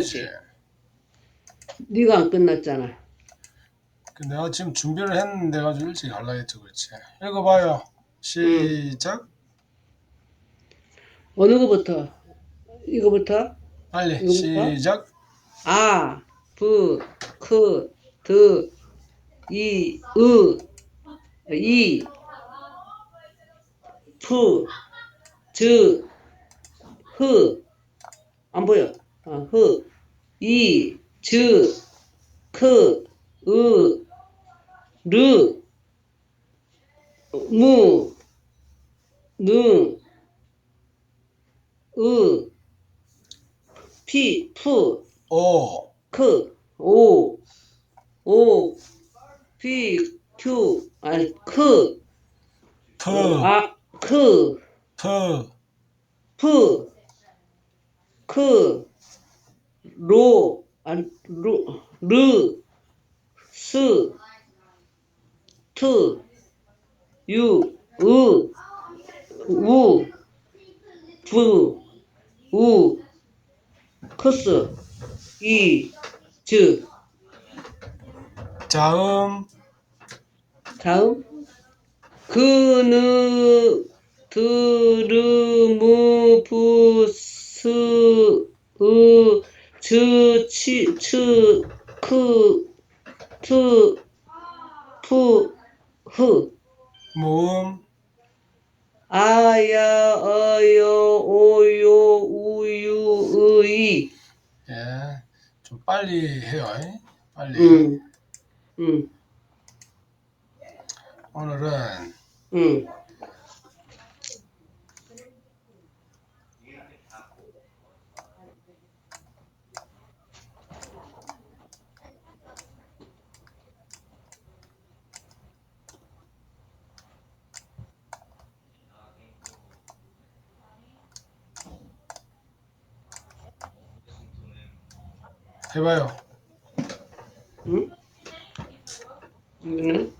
그렇지. 네가 안 끝났잖아. 그 내가 지금 준비를 했는데 가지고 일찍 하려 했죠 그렇지 읽어봐요 시작 어느 거부터? 이거부터? 빨리 이거부터? 시작 아, 부, 크, 드, 이, 으, 이, 푸, 즈, 흐, 안 보여. 어, 흐, 이, 즈, 크, 으, 르, 무, 능, 으, 피, 푸, 오 크, 오, 오, 피, 큐, 아니, 크, 프, 아, 크, 프, 프, 크, 로, 아니, 루, 르, 스, 트, 유, 으, 우, 부, 우, 크스, 이, 즈, 자음. 다음? 그느 드르무 부스 으 즈 치 츠 크 트 푸 흐. 모음. 아야 어여 오요 우유 의이. 예좀 빨리 해요. 잉? 빨리. 응, 응, 오늘은 응. 해봐요. 응? 이거는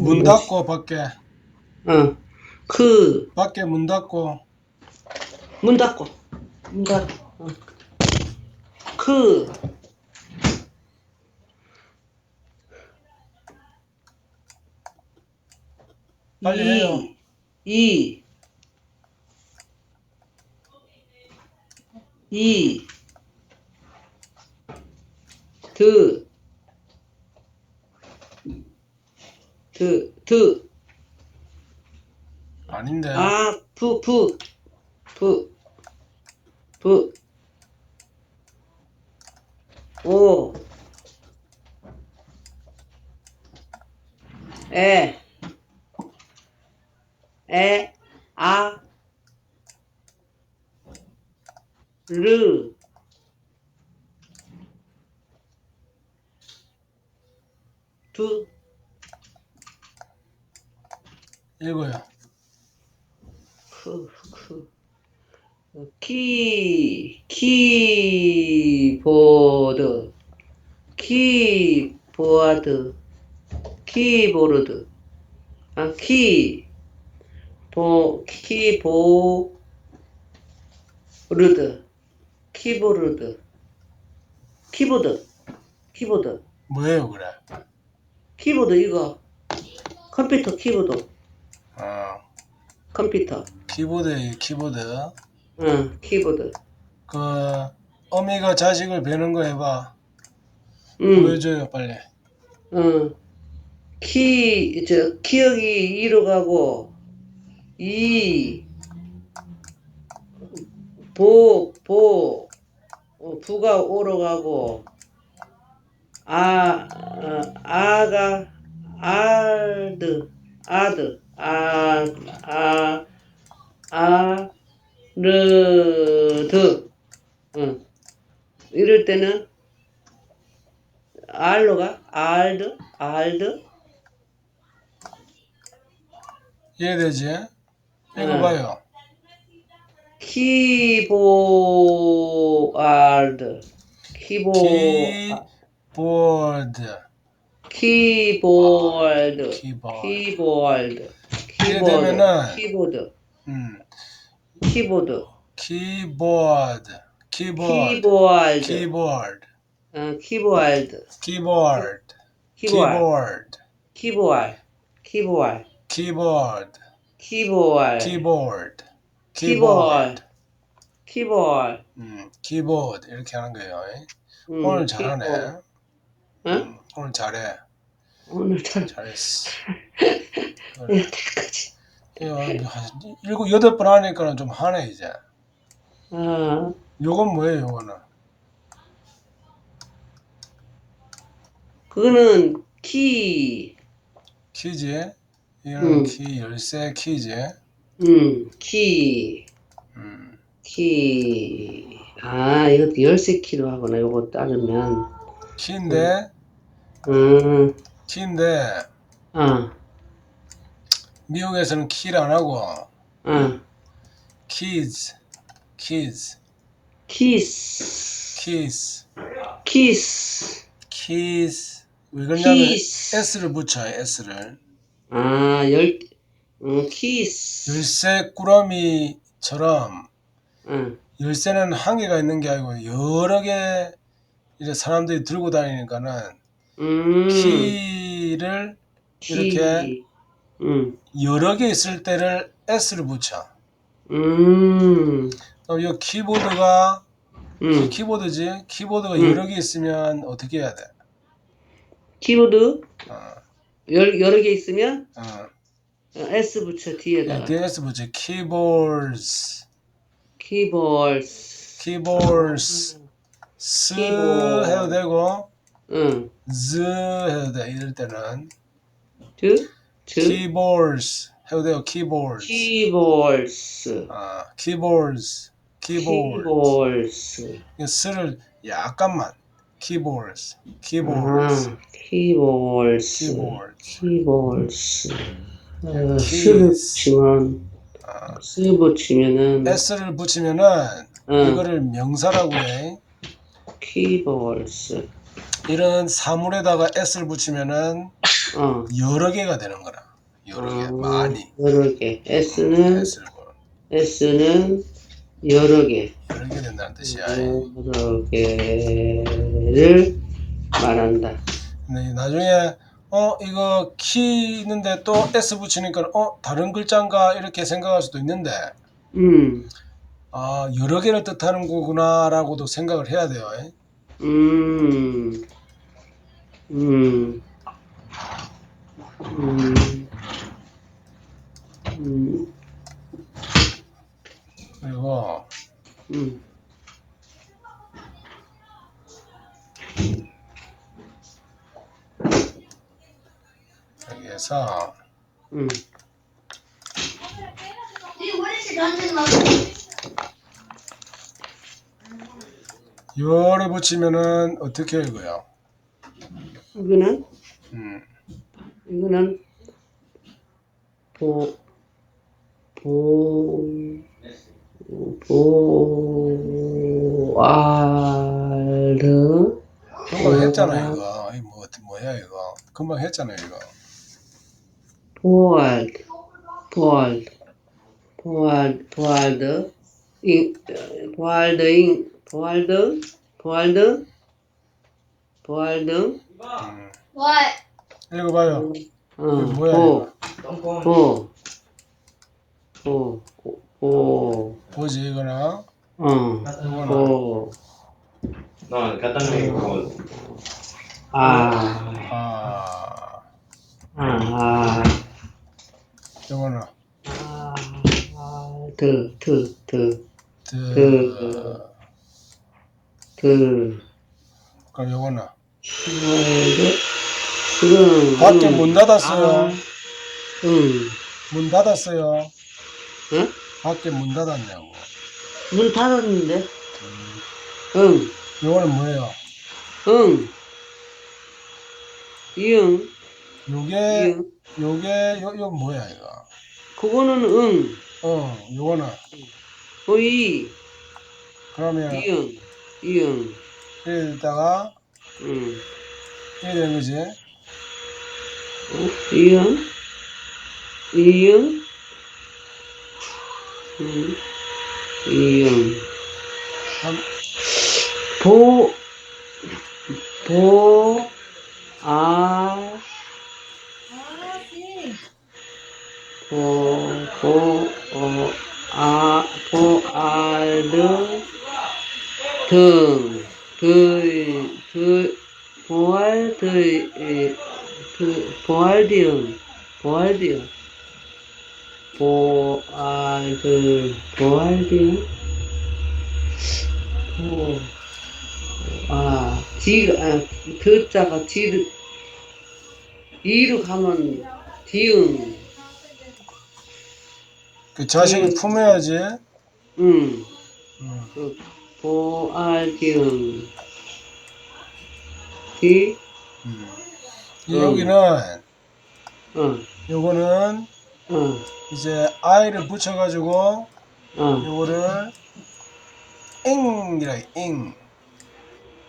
문 닫고 밖에. 어, 그, 밖에 문 닫고. 문 닫고, 문 닫고, 어. 그, 빨리 해요. 이, 이, 드, 드, 드, 아닌데. 아, 부, 부, 부, 부, 오, 에, 에, 아, 르, 두, 읽어요. 크, 크, 키, 키보드, 키보드, 키보르드, 아, 키, 보, 키보르드, 키보르드, 키보드, 키보드, 뭐예요 그래? 키보드 이거, 컴퓨터 키보드, 어. 컴퓨터, 키보드 키보드. 응, 키보드, 그 어미가 자식을 베는 거 해봐. 응. 보여줘요 빨리. 어, 키, 저, 기억이 1로 가고, 이, 보, 보, 어, 부가 5로 가고, 아, 어, 아가, 아드, 아드, 아, 아, 아, 르, 드, 응. 이럴 때는, 알로 가? 알드? 알드? 이해되지? 읽어봐요 키보아드. 키보, 아, 키보드 키보드. 키보드 키보드. 키보드. 키보드. 음 키보드. 음, 이렇게 하는 거예요. 음, 오늘 잘하네. 응? 오늘 잘해. 오늘 잘 잘했어. 이거 한 일곱 여덟 번 하니까는 좀 하네 이제. 어, 요건 뭐예요, 요거는? 그거는 키, 키지. 이거는 음. 키 열쇠 키지. 음, 키, 음. 키. 아, 이것도 열쇠 키로 하구나. 요거 따르면. 키인데 음, 키인데 어, 미국에서는 키를 안 하고 어. kids, kids, 키스, kids, 키스, kids. 왜 그러냐면 키스. s를 붙여요, s를. 아, 열, 어, 키스. 열쇠 꾸러미처럼 응, 열쇠는 한 개가 있는 게 아니고 여러 개 이제 사람들이 들고 다니니까는 음, 키를 키. 이렇게 음, 여러 개 있을 때를 s를 붙여. 음, 그럼 이 키보드가 음. 키보드지. 키보드가 음. 여러 개 있으면 어떻게 해야 돼? 키보드 어, 열, 여러 개 있으면 어. 어, S 붙여 뒤에다가 뒤에 s 붙여. keyboards, 키보드 keyboards. 스 키보드. 해도 되고 응, z 해도 돼. 이럴 때는 드, 드, keyboards 해도 돼요. keyboards. 키보드 아, keyboards, keyboard. 키보드 스를 약간만 keyboards, keyboards, 아, 키보드 keyboards. 어, 붙이면 아, 스 붙이면은 s를 붙이면은 응, 이거를 명사라고 해. 키보드 이런 사물에다가 s를 붙이면은 어, 여러 개가 되는 거라. 여러 개, 어, 많이. 여러 개 S는 s를 뭐 S는 여러 개 여러 개 된다는 뜻이야. 여러 개를 말한다. 근데 나중에 어 이거 키 있는데 또 s 붙이니까 어 다른 글자인가? 이렇게 생각할 수도 있는데. 음, 아 여러 개를 뜻하는 거구나라고도 생각을 해야 돼요. 음, 음, 음, 음, 그리고 음. 여기에서 음. 열을 붙이면은 어떻게 읽어요? 이거는 음, 이거는 보, 보, 보, 알르, 금방 했잖아 이거. 이 뭐, 뭐야 이거? 금방 했잖아 이거. 보알드, 보알드, 보알드, 보알드, 인, 보알드, 인, 보알드, 보알드, 보알드, 음, What? 읽어봐요. 어, 이거 뭐야 보, 이거? 보, 보, 보, 보지 이거나 어, 이거나 보, No, kátame como 아, 아 아, 이거나 아, 아, 드, 드, 드, 드 그. 드, 그럼 이거나 보알드, 지금, 밖에 음, 문 닫았어요. 아, 응, 문 닫았어요. 응? 밖에 문 닫았냐고. 문 닫았는데? 응, 이거는 뭐예요? 응, 이응, 요게 이응, 요게 요, 요 뭐야 이거? 그거는 응, 어, 요거는 어이, 그러면 이응, 이응, 여기다가 응, 이게 되는 거지. 어? 이응, 이응, 응, 이응. 다음, 보, 보, 아, 보, 보, 어, 아, 보, 알드, 등, 드, 드, 보알, 드, 에, 드, 보알디응, 보알디응, 보알드, 보알디응, 보, 아, 지, 아, 드자가 지르, 이로 가면 디응, 그 자식을 음. 품어야지. 응, 음. 그, 보알디응, 디, 음. 음. 여기는 어, 요거는 어, 이제 i를 붙여가지고 어, 요거를 잉이라 잉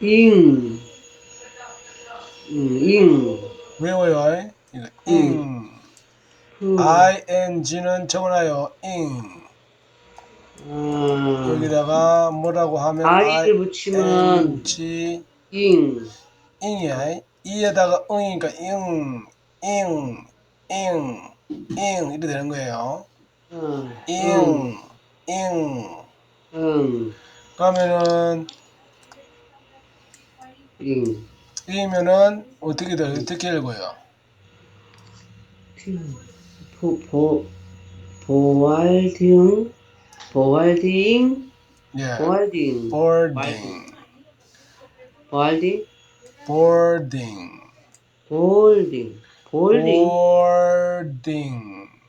잉, 응, 잉, 외워요. 이거 잉 푸, ing는 적어놔요. 잉 아, 여기다가 뭐라고 하면 아이를 붙이면 ing 잉, 잉이야. 이에다가 응이니까 잉, 잉, 잉, 잉 이렇게 되는 거예요. 어, 잉, 잉. 응, 그러면은 잉, 이면은 어떻게 돼? 어떻게 읽어요? 보알디응, 보알디잉, 예. 보알디잉, boarding, 보알디, boarding, 볼딩, 볼딩, boarding,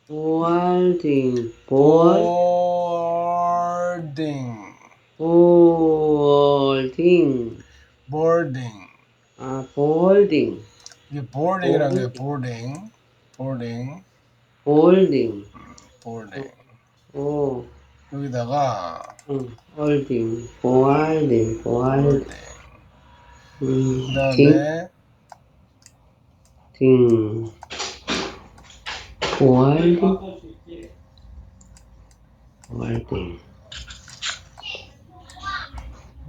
보알딩, 볼, boarding, 볼딩, boarding. 아, 볼딩, 이게 boarding이라는 게 boarding, boarding, 볼딩, boarding. 오, 여기다가 응, 볼딩, 보알딩, 보알딩, 음, 딩, 그다음에 딩, 보알딩, 보알딩,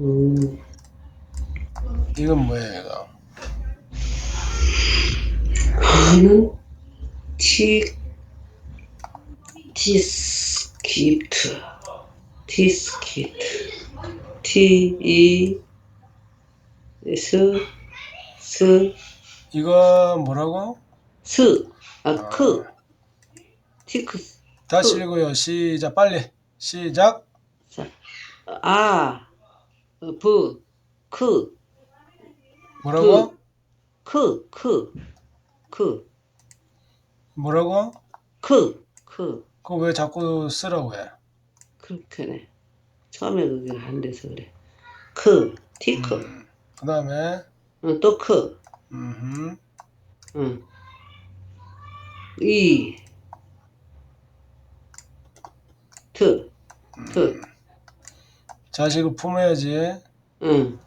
음, 이건 뭐예요, 이거? 하는 티, 티스키트, 티스키트, 티, 이, 스, 스, 이거 뭐라고? 스, 아, 크, 티크스, 다시 그. 읽어요. 시작 빨리. 시작. 아, 어, 부, 크, 뭐라고? 크, 크, 크, 뭐라고? 크, 크, 그거 왜 자꾸 쓰라고 해? 그렇게네. 처음에 그게 한 데서 그래. 크, 티크, 음. 그 다음에 어, 또 크, 음. 응. 이, 트, 트, 자식을 품어야지. 응.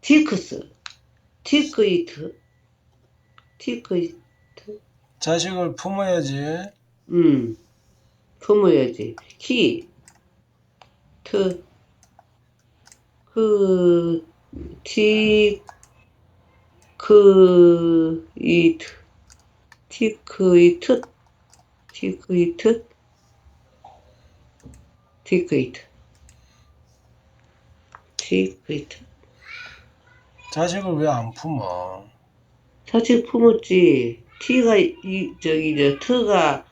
티크스, 티크이트, 티크이트, 자식을 품어야지. 응. 품어야지. 히, 트, 그, 티, 그, 이트, 티크이트, 티크이트, 티크이트, 티크이트. 자식을 왜 안 품어? 사실 품었지. T가 이 저기 저 트가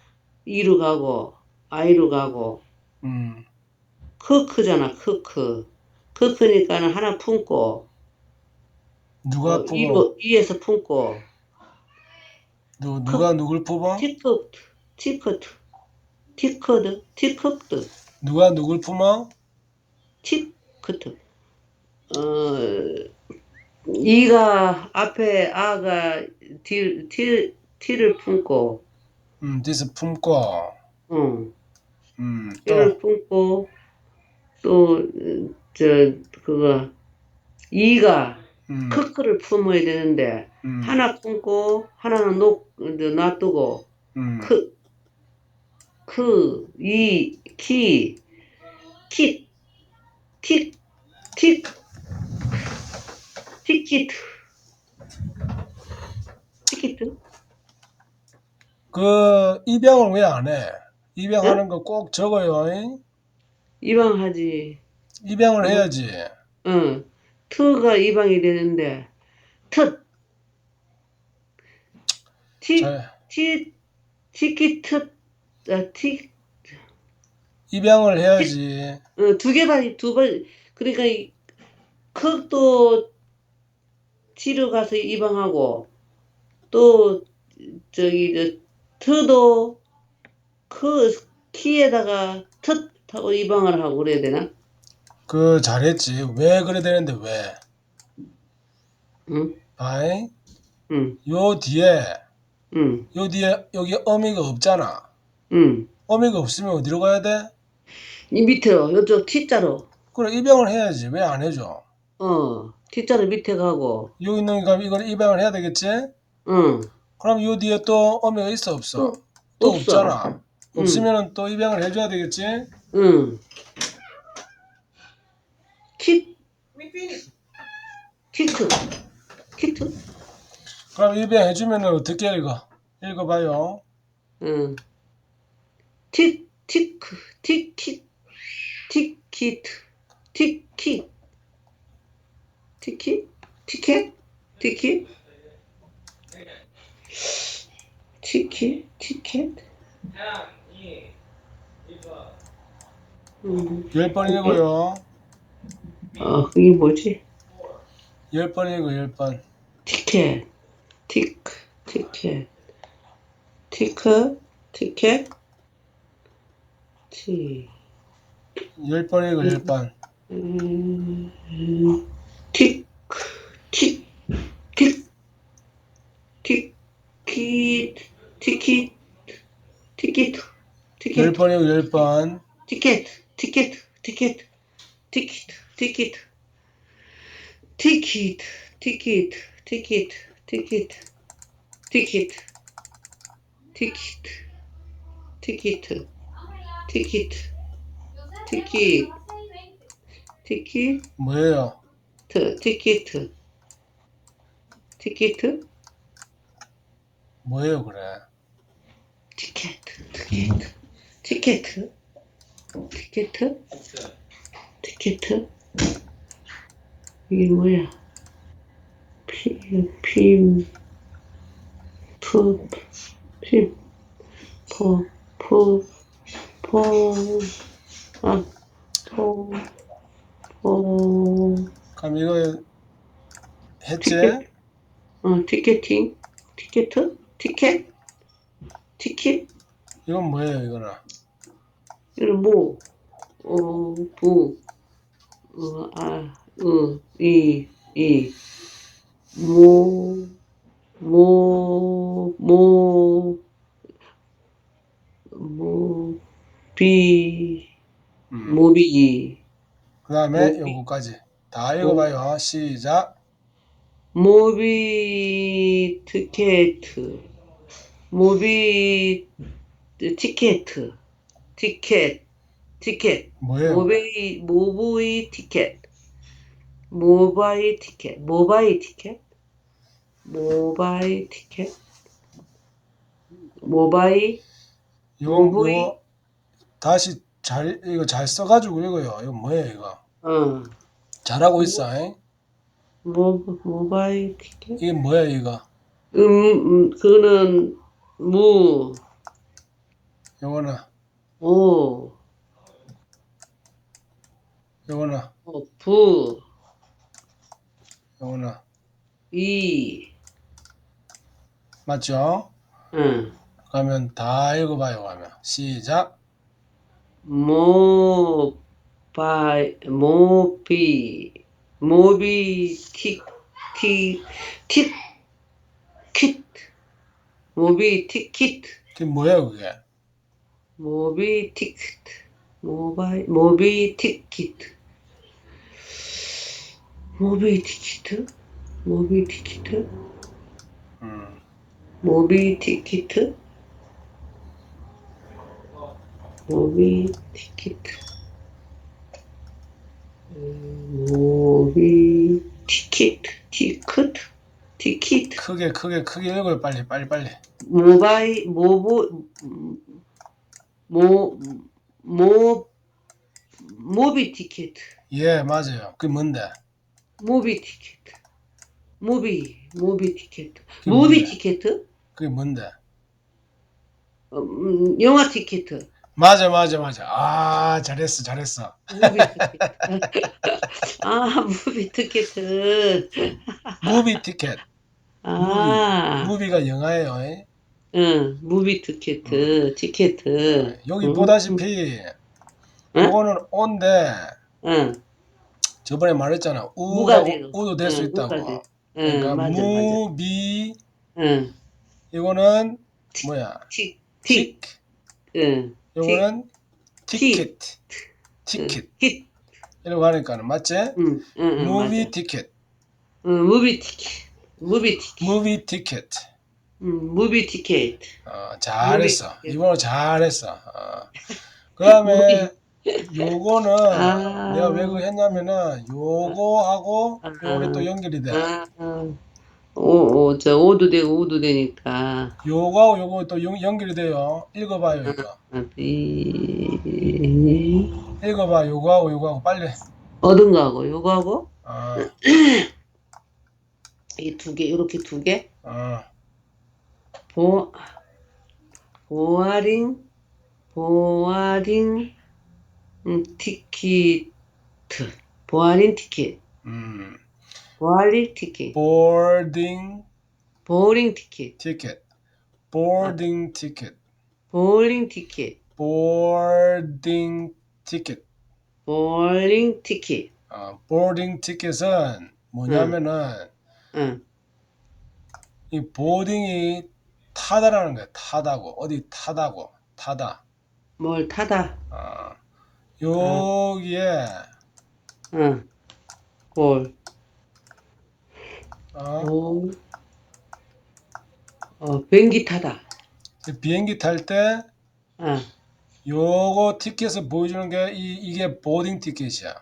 이로 가고 I로 가고 음. 크크잖아 크크. 크크니까는 하나 품고 누가 어, 품어? 이로 이에서 품고 누, 누가 누굴 품어? 티커트 티커트 티커드 티커트 누가 누굴 품어? 티커트 어 이가 앞에 아가 티, 티, 티를 품고. 음, 디스 품고. 응. 음, 또? 뼈를 품고 또 저 그거 이가 음, 크크를 품어야 되는데 음, 하나 품고 하나는 놓 놔두고 음, 크 크, 이, 키, 킥, 틱, 틱, 티키트. 티키트? 그 입양을 왜 안 해? 입양하는 거 꼭 적어요. 잉? 이방하지. 입양을 해야지. 응. 트가 이방이 되는데, 트. 티, 자, 티, 티키트, 아, 티, 입양을 해야지. 어, 두개 반, 두 번, 그러니까, 이, 컵도 치료 가서 입양하고, 또, 저기, 저, 트도, 크, 키에다가 트 타고 입양을 하고 그래야 되나? 그 잘했지. 왜 그래 되는데 왜? 응, 아이? 응, 요 뒤에 응, 요 뒤에 여기 어미가 없잖아. 응. 어미가 없으면 어디로 가야 돼? 이 밑에로, 요쪽 T자로, 그래 입양을 해야지. 왜 안 해줘? 어, T자로 밑에 가고, 여기 있는 거 이걸 입양을 해야 되겠지? 응, 그럼 요 뒤에 또 어미가 있어 없어? 또, 또 없어. 없잖아. 없으면은 또 입양을 해줘야 되겠지? 응. 키, 키트, 키트, 그럼 입양해주면은 어떻게 읽어? 읽어봐요. 응. 틱, 티크, 티키, 티키트, 티키, 티키, 티켓, 티키, 티키, 티켓. 음, 열번 읽어요. 어, 그게 뭐지? 열번 읽어, 열 번. 티켓, 티크, 티켓, 티크, 티켓, 티, 열번 읽어, 열 번. 음, 티크, 티, 티, 티키, 티키, 티키트, 열 티켓, 번 읽어, 열 번. 티켓, 티켓, 티켓, 티켓, 티켓, 티켓, 티켓, 티켓, 티켓, 티켓, 티켓, 티켓, 티켓, 티켓, 티켓, 뭐예요? 티켓, 티켓, 뭐예요, 그래? 티켓, 티켓, 티켓, 티켓, 티켓, 이게 뭐야? 피, 피, 푸, 피, 포, 포, 포, 아, 포, 포, 그럼 이거? 티켓. 어, 티켓팅, 티켓, 티켓, 티켓, 이건 뭐예요, 이거는? 이는 뭐, 어, 부, 어, 아, 어, 이, 이, 모, 모, 모, 모, 비, 음. 모비, 그 다음에 뭐, 요거까지. 다 읽어봐요. 시작. 모비 티켓, 모비 티켓, 티켓, 티켓. 뭐예요? 모바이 모바이 티켓 모바이 티켓 모바이 티켓 모바이 티켓 모바이 이거, 뭐이? 이거 다시 잘, 이거 잘 써가지고 읽어요. 이거 뭐예요, 이거? 어 잘하고 있어, 잉? 모, 모바이 티켓 이게 뭐야, 이거? 음, 음 그는 무, 요거는, 오, 요거는, 어, 부, 요거는. 이, 맞죠? 응, 그러면 다 읽어봐요, 하면. 시작. 모바이 모비 모비 티티티 킷 모비 티킷 그게 뭐야, 그게? 모비 티켓 모바이 모비 티켓 모비 티켓 모비 티켓 음. 모비 티켓 모비 티켓. 음, 모비 티켓. 티켓. 티켓. 크게 크게 크게 읽어요 빨리 빨리 빨리 모바일 모보 모 모 모비 티켓. 예 맞아요 그게 뭔데 모비 티켓. 모비 모비 티켓. 뭔데? 티켓? 그게 뭔데 어, 음, 영화 티켓. 맞아 맞아 맞아 아 잘했어 잘했어 무비 티켓. 아, 무비 티켓. 무비 티켓 아, 무비가 영화예요 예? 응, 무비 티켓. 티켓. 여기 음. 보다시피 응? 이거는 온데 응, 저번에 말했잖아 우가 되고. 우도 될 수 응, 있다고 돼. 그러니까 응, 맞아, 맞아. 무비 응, 이거는 티- 뭐야 티, 티, 틱 응, 이거는 티. 티켓 티켓 티, 이라고 하니까는 맞지? 응, 응, 응, 무비 맞아. 티켓 응, 무비 티켓. 무비 티켓. 무비 티켓 응, 무비 티켓. 어, 잘했어 무비. 이번에 잘했어 어. 그 다음에 요거는 아. 내가 왜 그거 했냐면은 요거하고 아. 요게 또 연결이 돼 아, 아. 오, 오, 저, 오도 되고, 우도 되니까. 요거하고 요거 또 연, 연결이 돼요 읽어봐요 이거 아, 비, 읽어봐 요거하고 요거하고 빨리 얻은 거하고, 요거하고, 어, 이두 개, 요렇게 두 개. 어. 보, 보아링, 보아링, 음, 티켓. 보아링 티켓. 음. 보아링 티켓. boarding 보링 티켓. ticket boarding ticket 보링 티켓. boarding ticket 보링 티켓. 어, boarding ticket은 뭐냐면은 응, 이 보딩이 타다라는 거야 타다고 어디 타다고 타다 뭘 타다. 어, 여기에 응, 볼. 어, 볼. 어, 비행기 타다. 이 비행기 탈때 응. 요거 티켓을 보여주는 게 이, 이게 보딩 티켓이야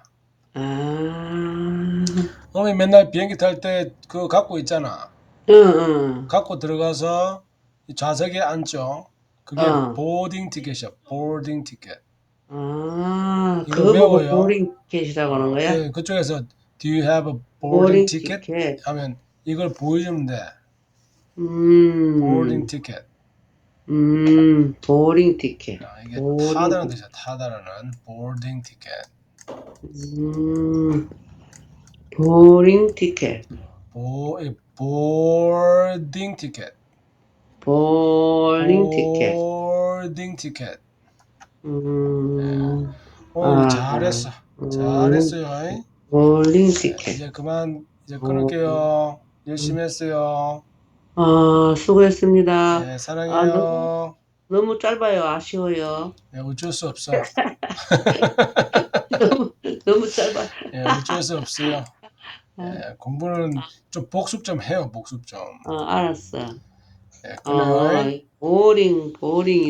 아, 어머니 맨날 비행기 탈 때 그거 갖고 있잖아 응, 응. 갖고 들어가서 이 좌석에 앉죠. 그게 어. 보딩 티켓이야. 보딩 티켓. 아, 이거 그거 보고 외워요. 보링 티켓이라고 하는 거야? 그, 그쪽에서 Do you have a boarding ticket? 티켓. 하면 이걸 보여주면 돼. 음, boarding ticket. 음, 보링 티켓. 아, 이게 boarding 타다는 뜻이야. 타다라는 boarding ticket. 음, 보링 티켓. 보, 이 boarding ticket. 보링 티켓. boarding ticket. 음, 오, 아, 잘했어. 음. 잘했어요. 이. 네, 티켓. 이제 그만 이제 끊을게요. 열심히 했어요. 아, 수고했습니다. 네, 아, 사랑해요. 너무 짧아요. 아쉬워요. 네, 어쩔 수 없어. 너무, 너무 짧아. 네, 어쩔 수 없어요. 네, 공부는 좀 복습 좀 해요. 복습 좀. 어, 알았어. 네, 끊어요. 어, 보링, 보링.